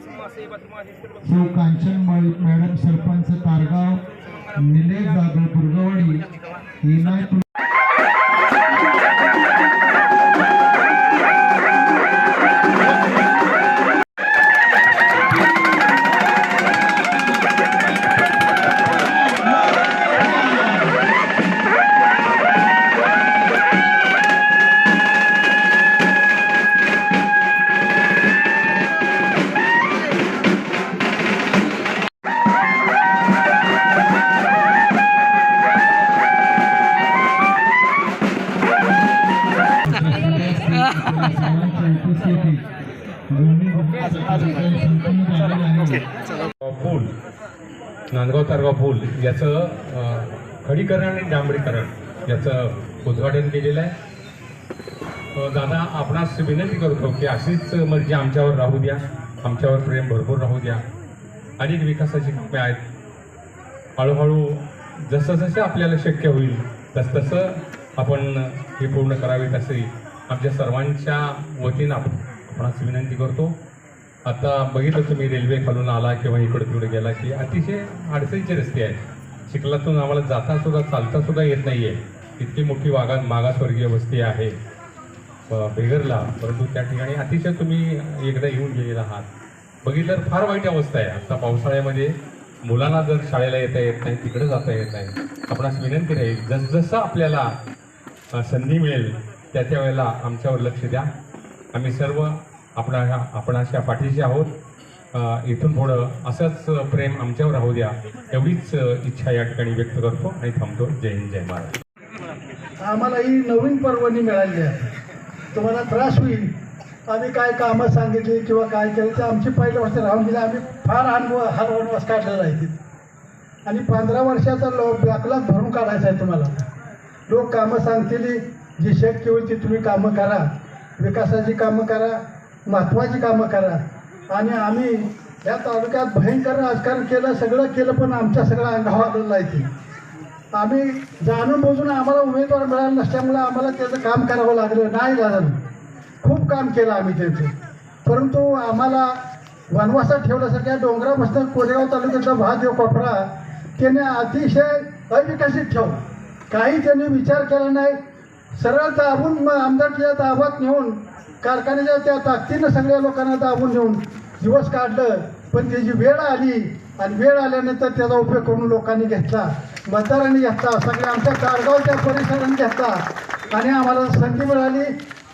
Shiv Kanchan madam sarpanch Targaon Nilesh Jadhav Durgwadi इनाय पूल नांदगाव तारगाव पूल याचं खडीकरण आणि डांबरीकरण याचं उद्घाटन केलेलं आहे. दादा आपणास विनंती करतो की अशीच मर्जी आमच्यावर राहू द्या. आमच्यावर प्रेम भरपूर राहू द्या. अनेक विकासाची कामे आहेत. हळूहळू जसं जसं आपल्याला शक्य होईल तसतसं आपण हे पूर्ण करावे तसे आमच्या सर्वांच्या वतीनं आपण आपणास विनंती करतो. आता बघितलं तुम्ही रेल्वे खालून आला किंवा इकडे तिकडे गेला की अतिशय अडचणीचे रस्ते आहेत. चिखलातून आम्हाला जाता सुद्धा चालता सुद्धा येत नाही आहे इतकी मोठी वागा मागासवर्गीय वस्ती आहे. बेगरला परंतु त्या ठिकाणी अतिशय तुम्ही एकदा येऊन गेलेला आहात. बघितलं तर फार वाईट अवस्था आहे. आता पावसाळ्यामध्ये मुलांना जर शाळेला येता येत नाही तिकडे जाता येत नाही. आपणास विनंती राहील जसजसं आपल्याला संधी मिळेल त्या त्या वेळेला आमच्यावर लक्ष द्या. आम्ही सर्व आपणा आपणाच्या पाठीशी आहोत. इथून पुढं असंच प्रेम आमच्यावर राहू द्या एवढीच इच्छा या ठिकाणी व्यक्त करतो आणि थांबतो. जय हिंद जय महाराज आम्हाला ही नवीन पर्वणी मिळाली आहे. तुम्हाला त्रास होईल. आम्ही काय कामं सांगितली किंवा काय केलं ते आमची पहिल्या वर्ष राहून गेली. आम्ही फार अनुभव हा वनवास काढलेला आहे. आणि पंधरा वर्षाचा लो बॅकलॉग भरून काढायचा आहे तुम्हाला. लोक कामं सांगतील. जी शक्य होईल ती तुम्ही कामं करा. विकासाची कामं करा महत्त्वाची कामं करा. आणि आम्ही या तालुक्यात भयंकर राजकारण केलं सगळं केलं पण आमच्या सगळ्या अंगावर आलेलं आहे ते. आम्ही जाणून बुजून आम्हाला उमेदवार मिळाला नसल्यामुळं आम्हाला त्याचं काम करावं लागलं. नाही लागलं खूप काम केलं आम्ही त्याचं. परंतु आम्हाला वनवासात ठेवल्यासारख्या डोंगरापासून कोरेगाव तालुक्याचा महादेव कोपरा त्याने अतिशय अविकसित ठेव काही त्यांनी विचार केला नाही. सरळ दाबून मग आमदारकीच्या दाबात नेऊन कारखान्याच्या त्या ताकदीनं सगळ्या लोकांना दाबून नेऊन दिवस काढलं. पण त्याची वेळ आली आणि वेळ आल्यानंतर त्याचा उपयोग करून लोकांनी घेतला. मतदारांनी घेतला सगळ्या आमच्या कारगावच्या परिसरांनी घेतला. आणि आम्हाला संधी मिळाली.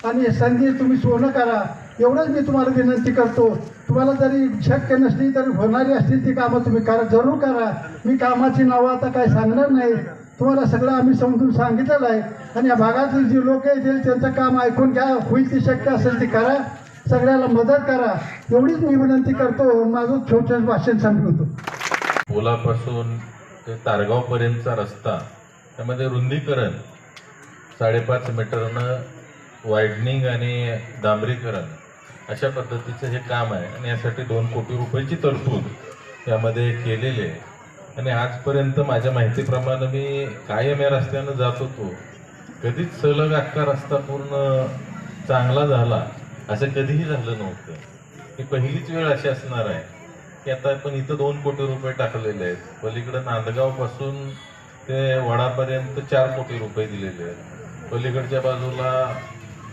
आणि संधी तुम्ही सोनं करा एवढंच मी तुम्हाला विनंती करतो. तुम्हाला जरी शक्य नसली तरी होणारी असतील ती कामं तुम्ही करा. जरूर करा. मी कामाची नावं आता काय सांगणार नाही. तुम्हाला सगळं आम्ही समजून सांगितलेलं आहे. आणि या भागातील जे लोक येतील त्यांचं काम ऐकून घ्या. होईल ती शक्य असेल ती करा. सगळ्याला मदत करा. एवढीच मी विनंती करतो. माझं छोटं भाषण संपवतो. ओलापासून ते तारगावपर्यंतचा रस्ता त्यामध्ये रुंदीकरण साडेपाच मीटरनं वायडनिंग आणि डांबरीकरण अशा पद्धतीचं हे काम आहे. आणि यासाठी दोन कोटी रुपयाची तरतूद यामध्ये केलेली आहे. आणि आजपर्यंत माझ्या माहितीप्रमाणे मी कायम या रस्त्यानं जात होतो. कधीच सलग अख्खा रस्ता पूर्ण चांगला झाला असं कधीही झालं नव्हतं. ही पहिलीच वेळ अशी असणार आहे की आता आपण इथं दोन कोटी रुपये टाकलेले आहेत. पलीकडं नांदगावपासून ते वडापर्यंत चार कोटी रुपये दिलेले आहेत. पलीकडच्या बाजूला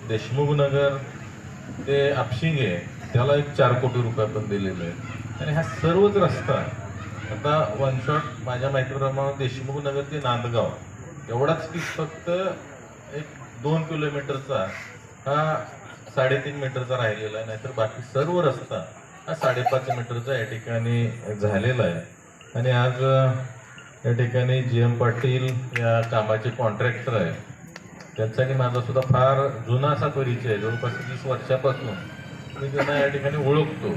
देशमुख नगर ते आपशिंगे त्याला एक चार कोटी रुपये पण दिलेले आहेत. आणि हा सर्वच रस्ता आता वन शॉट माझ्या माहितीप्रमाणे देशमुख नगर ते नांदगाव. एवढाच की फक्त एक दोन किलोमीटरचा हा साडेतीन मीटरचा राहिलेला आहे. नाहीतर बाकी सर्व रस्ता हा साडेपाच मीटरचा या ठिकाणी झालेला आहे. आणि आज या ठिकाणी जी एम पाटील या कामाचे कॉन्ट्रॅक्टर आहे त्यांचा आणि माझा सुद्धा फार जुना असा परिचय आहे. जवळपास वीस वर्षापासून मी त्यांना या ठिकाणी ओळखतो.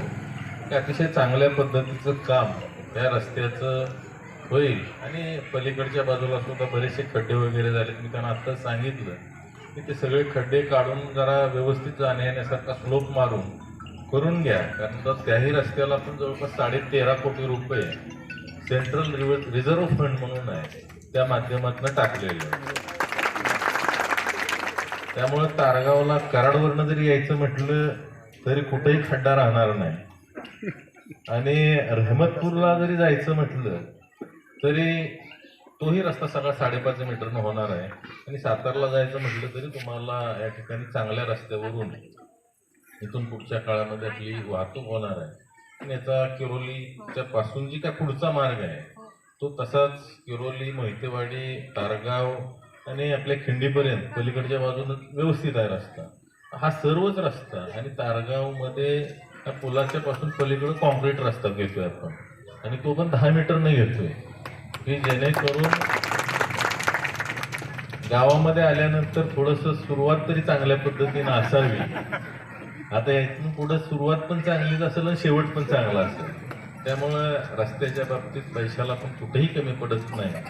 की अतिशय चांगल्या पद्धतीचं काम त्या रस्त्याचं होईल. आणि पलीकडच्या बाजूला सुद्धा बरेचसे खड्डे वगैरे झाले मी त्यांना आत्ताच सांगितलं की ते सगळे खड्डे काढून जरा व्यवस्थित जाण्या येण्यासारखा स्लोप मारून करून घ्या. कारण तर त्याही रस्त्याला आपण जवळपास साडे तेरा कोटी रुपये सेंट्रल रिव्ह रिझर्व्ह फंड म्हणून आहे. त्या माध्यमातून टाकलेलं त्यामुळं तारगावला कराडवरनं जरी यायचं म्हटलं तरी कुठेही खड्डा राहणार नाही. आणि रहमतपूरला जरी जायचं म्हटलं तरी तोही रस्ता सगळा साडेपाच मीटरनं होणार आहे. आणि सातारला जायचं म्हटलं तरी तुम्हाला या ठिकाणी चांगल्या रस्त्यावरून इथून पुढच्या काळामध्ये आपली वाहतूक होणार आहे. आणि याचा किरोलीच्या पासून जी काय पुढचा मार्ग आहे तो तसाच किरोली मोहितेवाडी तारगाव आणि आपल्या खिंडीपर्यंत पलीकडच्या बाजूनं व्यवस्थित आहे रस्ता. हा सर्वच रस्ता आणि तारगावमध्ये त्या पुलाच्या पासून पलीकडे कॉन्क्रीट रस्ता घेतोय आपण. आणि तो पण दहा मीटरनं घेतोय. की जेणेकरून गावामध्ये आल्यानंतर थोडंसं सुरुवात तरी चांगल्या पद्धतीनं असावी. आता यातून पुढे सुरुवात पण चांगलीच असेल आणि शेवट पण चांगला असेल. त्यामुळं रस्त्याच्या बाबतीत पैशाला पण कुठेही कमी पडत नाही.